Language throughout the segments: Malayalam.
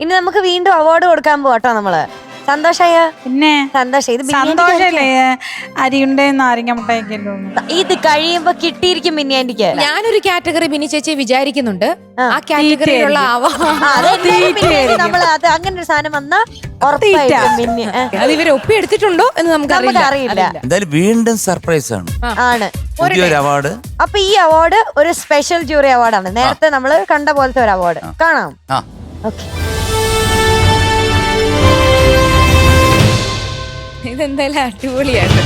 ഇനി നമുക്ക് വീണ്ടും അവാർഡ് കൊടുക്കാൻ പോട്ടോ നമ്മൾ. സന്തോഷായ പിന്നെ സന്തോഷം ഇത് ആന്റിക്ക് സന്തോഷല്ലേ? അരിയുണ്ട നാരങ്ങ മുട്ടായിക്കല്ലോ ഇത് കഴിയുമ്പോ കിട്ടിയിരിക്കും ബിന്നി ആന്റിക്ക് ഞാനൊരു കാറ്റഗറി ബിനി ചേച്ചി വിചാരിക്കുന്നുണ്ട്. ആ. കാറ്റഗറിയിലുള്ള നമ്മൾ അത് അങ്ങനെ ഒരു സാധനം വന്നാ അത് ഇവർ ഒപ്പിയെടുത്തിട്ടുണ്ടോ എന്ന് നമുക്ക് അറിയില്ല. എന്തായാലും വീണ്ടും സർപ്രൈസ് ആണ്. ആണ്. അവാർഡ് അപ്പൊ ഈ അവാർഡ് ഒരു സ്പെഷ്യൽ ജൂറി അവാർഡാണ് നേരത്തെ നമ്മൾ കണ്ട പോലത്തെ ഒരു അവാർഡ് കാണാം. ഓക്കെ ഇതെന്തായാലും അടിപൊളിയാണ്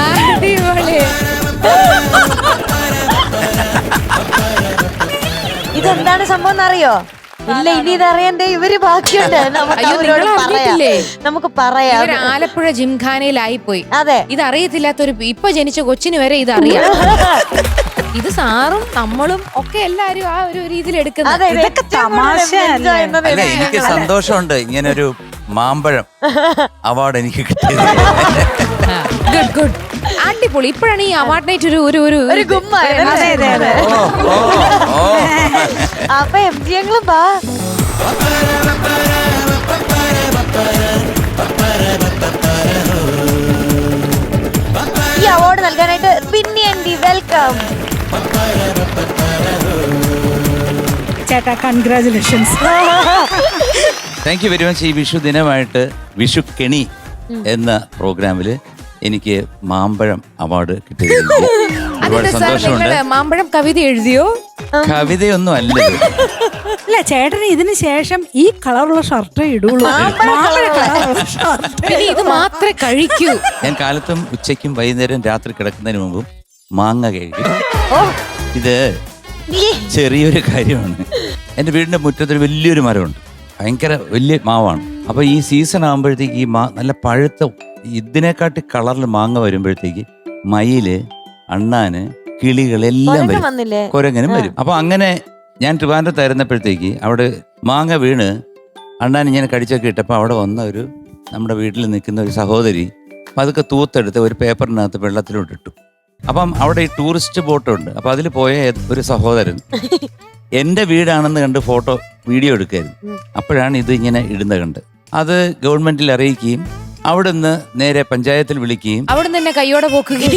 അടിപൊളി. ഇതെന്താണ് സംഭവം എന്നറിയോ? ഇല്ല ഇനി ഇതറിയണ്ടേ. ഇവർ ബാക്കിയുണ്ട്. നമുക്ക് അവരോട് പറയാം. നമുക്ക് പറയാം. ആലപ്പുഴ ജിംഖാനയിലായി പോയി അതെ. ഇത് അറിയത്തില്ലാത്തൊരു ഇപ്പൊ ജനിച്ച കൊച്ചിന് വരെ ഇത് അറിയാം ഇത് സാറും നമ്മളും ഒക്കെ എല്ലാരും ആ ഒരു രീതിയിൽ എടുക്കുന്നത്. ഇതൊക്കെ? അല്ല? എനിക്ക് സന്തോഷമുണ്ട്. ഇങ്ങനെ ഒരു മാമ്പഴം അവാർഡ് എനിക്ക് കിട്ടിയത്. ഗുഡ് ഗുഡ് അടിപൊളി. ഇപ്പോഴാണ് ഈ അവാർഡ് നൈറ്റ് ഒരു ഒരു ഒരു ഒരു ഗുമ്മ അതെ അതെ അതെ ഓ ഓ ഓ. അപ്പൊ എം ജി ഞങ്ങളും ബാ ചേട്ടാ congratulations thank you very much ഈ വിഷു ദിനമായിട്ട് വിഷു കെണി എന്ന പ്രോഗ്രാമിൽ എനിക്ക് മാമ്പഴം അവാർഡ് കിട്ടിയതിൽ ഒരുപാട് സന്തോഷമുണ്ട്. മാമ്പഴം കവിത എഴുതിയോ? കവിതയൊന്നും അല്ല അല്ല ചേട്ടന് ഇതിന് ശേഷം ഈ കളറുള്ള ഷർട്ടേ ഇടുള്ളൂ. പിന്നെ ഇത് മാത്രമേ കഴിക്കൂ. ഞാൻ കാലത്തും ഉച്ചയ്ക്കും വൈകുന്നേരം രാത്രി കിടക്കുന്നതിന് മുമ്പും മാങ്ങ കഴിക്കും ഇത് ചെറിയൊരു കാര്യമാണ്. എന്റെ വീടിന്റെ മുറ്റത്തൊരു വലിയൊരു മരമുണ്ട്. ഭയങ്കര വലിയ മാവാണ്. അപ്പോൾ ഈ സീസൺ ആകുമ്പോഴത്തേക്ക് ഈ മാ നല്ല പഴുത്ത ഇതിനെക്കാട്ടി കളറിൽ മാങ്ങ വരുമ്പോഴത്തേക്ക് മയിൽ അണ്ണാന് കിളികളെല്ലാം എല്ലാം വരും കുരങ്ങനും വരും. അപ്പൊ അങ്ങനെ ഞാൻ ട്രിവാൻഡ്രത്തായിരുന്നപ്പോഴത്തേക്ക് അവിടെ മാങ്ങ വീണ് അണ്ണാൻ ഇങ്ങനെ കടിച്ചൊക്കെ ഇട്ടപ്പോൾ അവിടെ വന്ന ഒരു നമ്മുടെ വീട്ടിൽ നിൽക്കുന്ന ഒരു സഹോദരി പതുക്കെ തൂത്തെടുത്ത് ഒരു പേപ്പറിനകത്ത് വെള്ളത്തിലോട്ട് ഇട്ടു അപ്പം അവിടെ ഈ ടൂറിസ്റ്റ് ബോട്ടുണ്ട്. അപ്പൊ അതിൽ പോയ ഒരു സഹോദരൻ എന്റെ വീടാണെന്ന് കണ്ട് ഫോട്ടോ വീഡിയോ എടുക്കായിരുന്നു. അപ്പോഴാണ് ഇത് ഇങ്ങനെ ഇടുന്നത് കണ്ട്. അത് ഗവൺമെന്റിൽ അറിയിക്കുകയും അവിടുന്ന് നേരെ പഞ്ചായത്തിൽ വിളിക്കുകയും അവിടെ തന്നെ കൈയോടെ പോക്കുകയും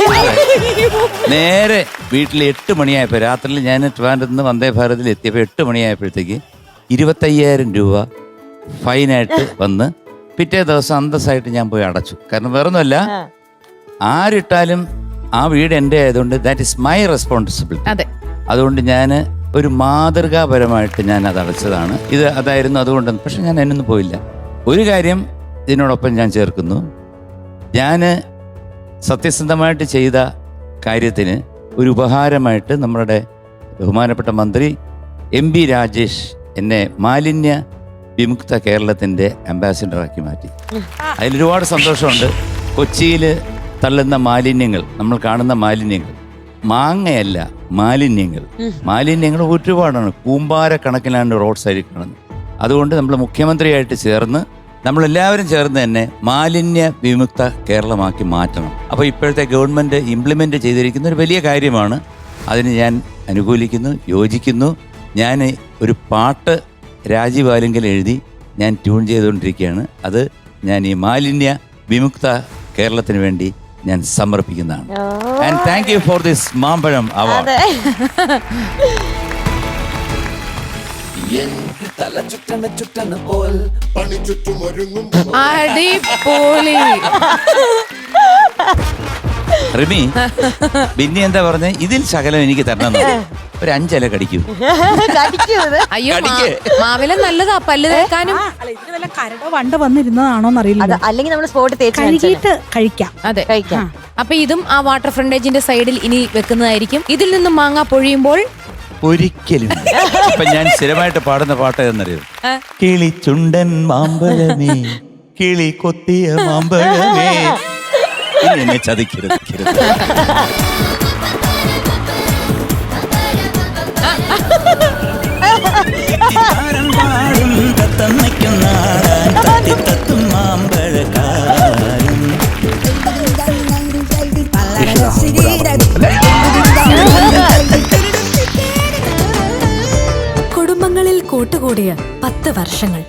നേരെ വീട്ടിൽ എട്ട് മണിയായപ്പോൾ രാത്രി ഞാൻ ട്രിവാൻഡ്രത്ത് നിന്ന് വന്ദേ ഭാരതിൽ എത്തിയപ്പോൾ എട്ട് മണിയായപ്പോഴത്തേക്ക് ഇരുപത്തയ്യായിരം രൂപ ഫൈനായിട്ട് വന്ന് പിറ്റേ ദിവസം അന്തസ്സായിട്ട് ഞാൻ പോയി അടച്ചു. കാരണം വേറൊന്നുമല്ല. ആരിട്ടാലും ആ വീട് എന്റെ ആയതുകൊണ്ട് ദാറ്റ് ഇസ് മൈ റെസ്പോൺസിബിലിറ്റി അതെ. അതുകൊണ്ട് ഞാൻ ഒരു മാതൃകാപരമായിട്ട് ഞാൻ അത് അടച്ചതാണ്. ഇത് അതായിരുന്നു അതുകൊണ്ട് പക്ഷെ ഞാൻ എന്നൊന്നും പോയില്ല. ഒരു കാര്യം ഇതിനോടൊപ്പം ഞാൻ ചേർക്കുന്നു. ഞാൻ സത്യസന്ധമായിട്ട് ചെയ്ത കാര്യത്തിന് ഒരു ഉപഹാരമായിട്ട് നമ്മുടെ ബഹുമാനപ്പെട്ട മന്ത്രി എം ബി രാജേഷ് എന്നെ മാലിന്യ വിമുക്ത കേരളത്തിന്റെ അംബാസിഡറാക്കി മാറ്റി. അതിലൊരുപാട് സന്തോഷമുണ്ട്. കൊച്ചിയിൽ തള്ളുന്ന മാലിന്യങ്ങൾ നമ്മൾ കാണുന്ന മാലിന്യങ്ങൾ. മാങ്ങയല്ല മാലിന്യങ്ങൾ. മാലിന്യങ്ങൾ ഒരുപാടാണ്. കൂമ്പാര കണക്കിലാണ് റോഡ് സൈഡിൽ കാണുന്നത്. അതുകൊണ്ട് നമ്മൾ മുഖ്യമന്ത്രിയായിട്ട് ചേർന്ന് നമ്മളെല്ലാവരും ചേർന്ന് തന്നെ മാലിന്യ വിമുക്ത കേരളമാക്കി മാറ്റണം. അപ്പോൾ ഇപ്പോഴത്തെ ഗവൺമെന്റ് ഇംപ്ലിമെന്റ് ചെയ്തിരിക്കുന്ന ഒരു വലിയ കാര്യമാണ്. അതിന് ഞാൻ അനുകൂലിക്കുന്നു യോജിക്കുന്നു. ഞാൻ ഒരു പാട്ട് രാജീവ് ആലിങ്കൽ എഴുതി ഞാൻ ട്യൂൺ ചെയ്തുകൊണ്ടിരിക്കുകയാണ്. അത് ഞാൻ ഈ മാലിന്യ വിമുക്ത കേരളത്തിന് വേണ്ടി ഞാൻ സമർപ്പിക്കുന്നതാണ്. And thank you for this Mambazham award അടിപൊളി. റിമി ബിന്നി എന്താ പറഞ്ഞ? ഇതിൽ ശകലം എനിക്ക് തരണം ഒരു അഞ്ചല കടിക്കൂ. അയ്യോ. മാവില നല്ലതാ പല്ല് തേക്കാനും. വല്ല കരടോ വണ്ട് വന്നിരുന്നതാണോന്ന് അത് അറിയില്ല അല്ലെങ്കിൽ നമ്മൾ സ്പോട്ട്? കഴുകിയിട്ട് കഴിക്കാം. അതെ. കഴിക്കാം. അപ്പൊ ഇതും ആ വാട്ടർ ഫ്രണ്ടേജിന്റെ സൈഡിൽ ഇനി വെക്കുന്നതായിരിക്കും. ഇതിൽ നിന്നും മാങ്ങ പൊഴിയുമ്പോൾ? ഒരിക്കലും അപ്പൊ ഞാൻ സ്ഥിരമായിട്ട് പാടുന്ന പാട്ട് എന്നറിയോ. കിളി ചുണ്ടൻ മാമ്പഴമേ കിളി കൊത്തിയ മാമ്പഴമേ. എന്നെ ചതിക്കരുത് കുടുംബങ്ങളിൽ പത്ത് വർഷങ്ങൾ.